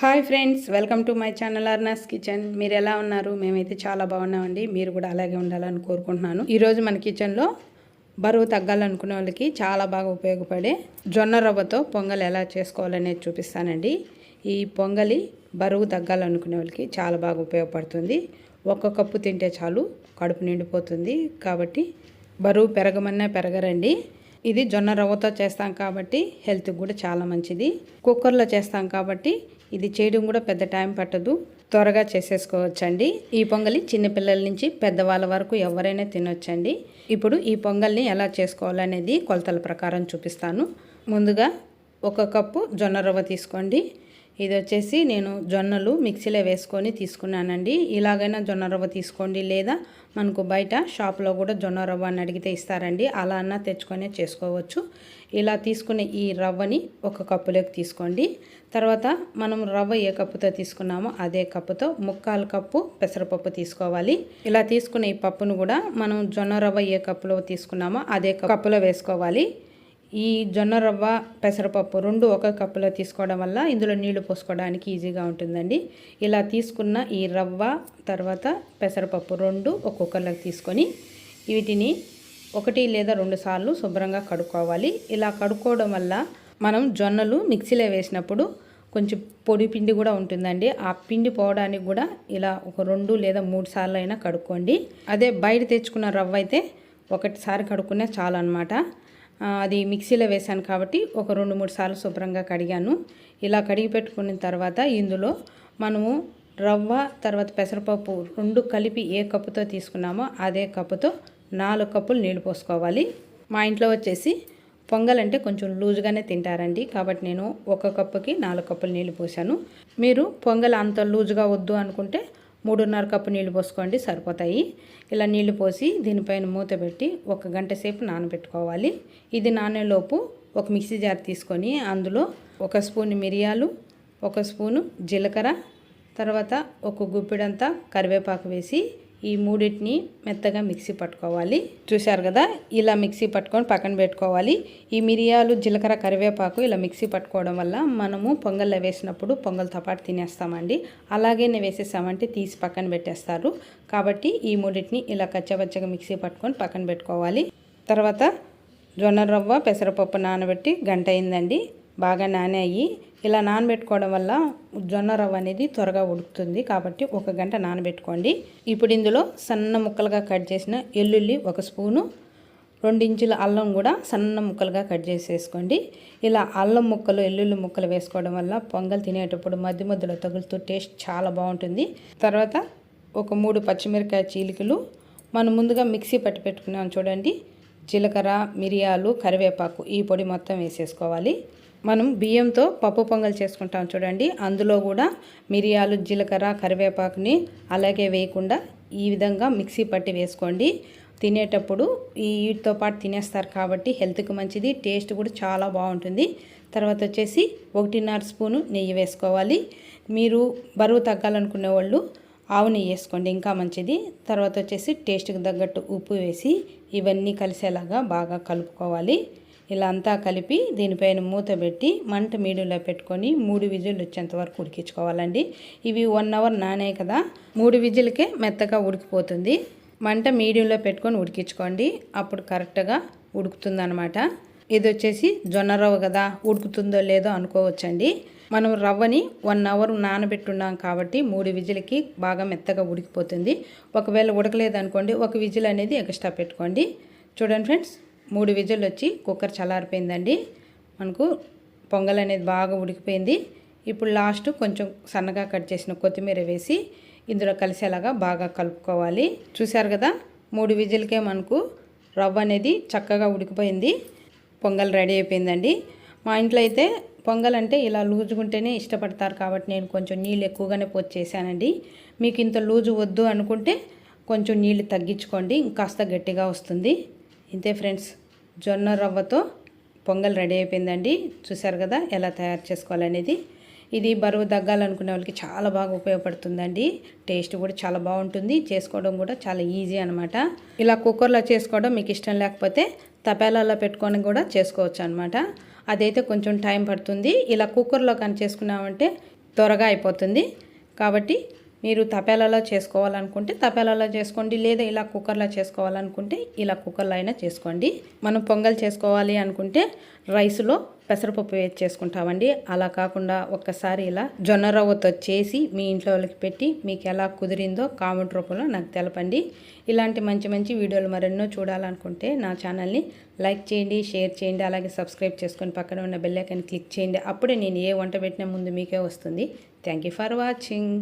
Hi friends welcome to my channel Arna's kitchen. మీరు ఎలా ఉన్నారు? మేమైతే చాలా బాగున్నామండి. మీరు కూడా అలాగే ఉండాలని కోరుకుంటున్నాను. ఈరోజు మన కిచెన్లో బరువు తగ్గాలనుకునే వాళ్ళకి చాలా బాగా ఉపయోగపడే జొన్న రవ్వతో పొంగల్ ఎలా చేసుకోవాలనేది చూపిస్తానండి. ఈ పొంగలి బరువు తగ్గాలనుకునే వాళ్ళకి చాలా బాగా ఉపయోగపడుతుంది. ఒక్క కప్పు తింటే చాలు కడుపు నిండిపోతుంది కాబట్టి బరువు పెరగమన్నా పెరగరండి. ఇది జొన్న రవ్వతో చేస్తాం కాబట్టి హెల్త్కి కూడా చాలా మంచిది. కుక్కర్లో చేస్తాం కాబట్టి ఇది చేయడం కూడా పెద్ద టైం పట్టదు. త్వరగా చేసేసుకోవచ్చండి. ఈ పొంగలి చిన్నపిల్లల నుంచి పెద్దవాళ్ళ వరకు ఎవరైనా తినొచ్చండి. ఇప్పుడు ఈ పొంగల్ని ఎలా చేసుకోవాలనేది కొలతల ప్రకారం చూపిస్తాను. ముందుగా ఒక కప్పు జొన్న రవ్వ తీసుకోండి. ఇది వచ్చేసి నేను జొన్నలు మిక్సీలో వేసుకొని తీసుకున్నానండి. ఇలాగైనా జొన్న రవ్వ తీసుకోండి లేదా మనకు బయట షాప్లో కూడా జొన్న రవ్వ అని అడిగితే ఇస్తారండి. అలా అన్నా తెచ్చుకొనే చేసుకోవచ్చు. ఇలా తీసుకునే ఈ రవ్వని ఒక కప్పులోకి తీసుకోండి. తర్వాత మనం రవ్వ ఏ కప్పుతో తీసుకున్నామో అదే కప్పుతో ముక్కాలు కప్పు పెసరపప్పు తీసుకోవాలి. ఇలా తీసుకునే ఈ పప్పును కూడా మనం జొన్న రవ్వ ఏ కప్పులో తీసుకున్నామో అదే కప్పులో వేసుకోవాలి. ఈ జొన్న రవ్వ పెసరపప్పు రెండు ఒక కప్పులో తీసుకోవడం వల్ల ఇందులో నీళ్ళు పోసుకోవడానికి ఈజీగా ఉంటుందండి. ఇలా తీసుకున్న ఈ రవ్వ తర్వాత పెసరపప్పు రెండు ఒక్కొక్కరికి తీసుకొని వీటిని ఒకటి లేదా రెండు సార్లు శుభ్రంగా కడుక్కోవాలి. ఇలా కడుక్కోవడం వల్ల మనం జొన్నలు మిక్సీలో వేసినప్పుడు కొంచెం పొడి పిండి కూడా ఉంటుందండి. ఆ పిండి పోవడానికి కూడా ఇలా ఒక రెండు లేదా మూడు సార్లు అయినా కడుక్కోండి. అదే బయట తెచ్చుకున్న రవ్వ అయితే ఒకటిసారి కడుక్కునే చాలు అనమాట అది మిక్సీలో వేసాను కాబట్టి ఒక రెండు మూడు సార్లు శుభ్రంగా కడిగాను. ఇలా కడిగి పెట్టుకున్న తర్వాత ఇందులో మనము రవ్వ తర్వాత పెసరపప్పు రెండు కలిపి ఏ కప్పుతో తీసుకున్నామో అదే కప్పుతో నాలుగు కప్పులు నీళ్ళు పోసుకోవాలి. మా ఇంట్లో వచ్చేసి పొంగల్ అంటే కొంచెం లూజ్గానే తింటారండి. కాబట్టి నేను ఒక కప్పుకి నాలుగు కప్పులు నీళ్ళు పోసాను మీరు పొంగల్ అంత లూజ్గా వద్దు అనుకుంటే మూడున్నర కప్పు నీళ్ళు పోసుకోండి సరిపోతాయి. ఇలా నీళ్ళు పోసి దీనిపైన మూత పెట్టి ఒక గంట సేపు నానబెట్టుకోవాలి. ఇది నానేలోపు ఒక మిక్సీ జార్ తీసుకొని అందులో ఒక స్పూన్ మిరియాలు ఒక స్పూను జీలకర్ర తర్వాత ఒక గుప్పిడంతా కరివేపాకు వేసి ఈ మూడింటిని మెత్తగా మిక్సీ పట్టుకోవాలి. చూశారు కదా? ఇలా మిక్సీ పట్టుకొని పక్కన పెట్టుకోవాలి. ఈ మిరియాలు జీలకర్ర కరివేపాకు ఇలా మిక్సీ పట్టుకోవడం వల్ల మనము పొంగల్లో వేసినప్పుడు పొంగల్తో పాటు తినేస్తామండి. అలాగే వేసేసామంటే తీసి పక్కన పెట్టేస్తారు. కాబట్టి ఈ మూడింటిని ఇలా కచ్చబచ్చగా మిక్సీ పట్టుకొని పక్కన పెట్టుకోవాలి. తర్వాత జొన్న రవ్వ పెసరపప్పు నానబెట్టి గంట అయిందండి. బాగా నానాయి. ఇలా నానబెట్టుకోవడం వల్ల జొన్న రవ్వ అనేది త్వరగా ఉడుకుతుంది. కాబట్టి ఒక గంట నానబెట్టుకోండి. ఇప్పుడు ఇందులో సన్న ముక్కలుగా కట్ చేసిన ఎల్లుల్లి ఒక స్పూను రెండించుల అల్లం కూడా సన్న ముక్కలుగా కట్ చేసేసుకోండి. ఇలా అల్లం ముక్కలు ఎల్లుల్లి ముక్కలు వేసుకోవడం వల్ల పొంగల్ తినేటప్పుడు మధ్య మధ్యలో తగులుతూ టేస్ట్ చాలా బాగుంటుంది. తర్వాత ఒక మూడు పచ్చిమిరకాయ చీలికలు మనం ముందుగా మిక్సీ పట్టి పెట్టుకున్నాం చూడండి. జీలకర్ర మిరియాలు కరివేపాకు ఈ పొడి మొత్తం వేసేసుకోవాలి. మనం బియ్యంతో పప్పు పొంగల్ చేసుకుంటాం చూడండి. అందులో కూడా మిరియాలు జీలకర్ర కరివేపాకుని అలాగే వేయకుండా ఈ విధంగా మిక్సీ పట్టి వేసుకోండి. తినేటప్పుడు ఈ వీటితో పాటు తినేస్తారు కాబట్టి హెల్త్కి మంచిది టేస్ట్ కూడా చాలా బాగుంటుంది. తర్వాత వచ్చేసి ఒకటిన్నర స్పూను నెయ్యి వేసుకోవాలి. మీరు బరువు తగ్గాలనుకునే వాళ్ళు ఆవు నెయ్యి వేసుకోండి ఇంకా మంచిది. తర్వాత వచ్చేసి టేస్ట్కి తగ్గట్టు ఉప్పు వేసి ఇవన్నీ కలిసేలాగా బాగా కలుపుకోవాలి. ఇలా అంతా కలిపి దీనిపైన మూత పెట్టి మంట మీడియంలో పెట్టుకొని మూడు విజిల్లు వచ్చేంత వరకు ఉడికించుకోవాలండి. ఇవి వన్ అవర్ నానే కదా మూడు విజిల్కే మెత్తగా ఉడికిపోతుంది. మంట మీడియంలో పెట్టుకొని ఉడికించుకోండి. అప్పుడు కరెక్ట్గా ఉడుకుతుందనమాట ఇది వచ్చేసి జొన్న రవ్వ కదా ఉడుకుతుందో లేదో అనుకోవచ్చండి. మనం రవ్వని వన్ అవర్ నానబెట్టున్నాం కాబట్టి మూడు విజిల్కి బాగా మెత్తగా ఉడికిపోతుంది. ఒకవేళ ఉడకలేదు అనుకోండి ఒక విజిల్ అనేది ఎక్స్ట్రా పెట్టుకోండి. చూడండి ఫ్రెండ్స్. మూడు విజులు వచ్చి కుక్కర్ చల్లారిపోయిందండి. మనకు పొంగల్ అనేది బాగా ఉడికిపోయింది. ఇప్పుడు లాస్ట్ కొంచెం సన్నగా కట్ చేసిన కొత్తిమీర వేసి ఇందులో కలిసేలాగా బాగా కలుపుకోవాలి. చూశారు కదా? మూడు విజిల్కే మనకు రవ్వ అనేది చక్కగా ఉడికిపోయింది. పొంగల్ రెడీ అయిపోయిందండి. మా ఇంట్లో అయితే పొంగల్ అంటే ఇలా లూజుకుంటేనే ఇష్టపడతారు కాబట్టి నేను కొంచెం నీళ్ళు ఎక్కువగానే పోసి చేశానండి. మీకు ఇంత లూజు వద్దు అనుకుంటే కొంచెం నీళ్ళు తగ్గించుకోండి. ఇంకాస్త గట్టిగా వస్తుంది. ఇంతే ఫ్రెండ్స్. జొన్న రవ్వతో పొంగల్ రెడీ అయిపోయిందండి. చూసారు కదా ఎలా తయారు చేసుకోవాలనేది. ఇది బరువు తగ్గాలనుకునే వాళ్ళకి చాలా బాగా ఉపయోగపడుతుందండి. టేస్ట్ కూడా చాలా బాగుంటుంది. చేసుకోవడం కూడా చాలా ఈజీ అనమాట ఇలా కుక్కర్లో చేసుకోవడం మీకు ఇష్టం లేకపోతే తపేలాలో పెట్టుకొని కూడా చేసుకోవచ్చు అనమాట అదైతే కొంచెం టైం పడుతుంది. ఇలా కుక్కర్లో కానీ చేసుకున్నామంటే త్వరగా అయిపోతుంది. కాబట్టి మీరు తపేలాలో చేసుకోవాలనుకుంటే తపేలాలో చేసుకోండి లేదా ఇలా కుక్కర్లో చేసుకోవాలనుకుంటే ఇలా కుక్కర్లో అయినా చేసుకోండి. మనం పొంగల్ చేసుకోవాలి అనుకుంటే రైస్లో పెసరపప్పు వేసి చేసుకుంటామండి. అలా కాకుండా ఒక్కసారి ఇలా జొన్న రవ్వతో చేసి మీ ఇంట్లో వాళ్ళకి పెట్టి మీకు ఎలా కుదిరిందో కామెంట్ రూపంలో నాకు తెలపండి. ఇలాంటి మంచి మంచి వీడియోలు మరెన్నో చూడాలనుకుంటే నా ఛానల్ని లైక్ చేయండి షేర్ చేయండి అలాగే సబ్స్క్రైబ్ చేసుకొని పక్కన ఉన్న బెల్లైకన్ క్లిక్ చేయండి. అప్పుడే నేను ఏ వంట పెట్టిన ముందు మీకే వస్తుంది. Thank you for watching.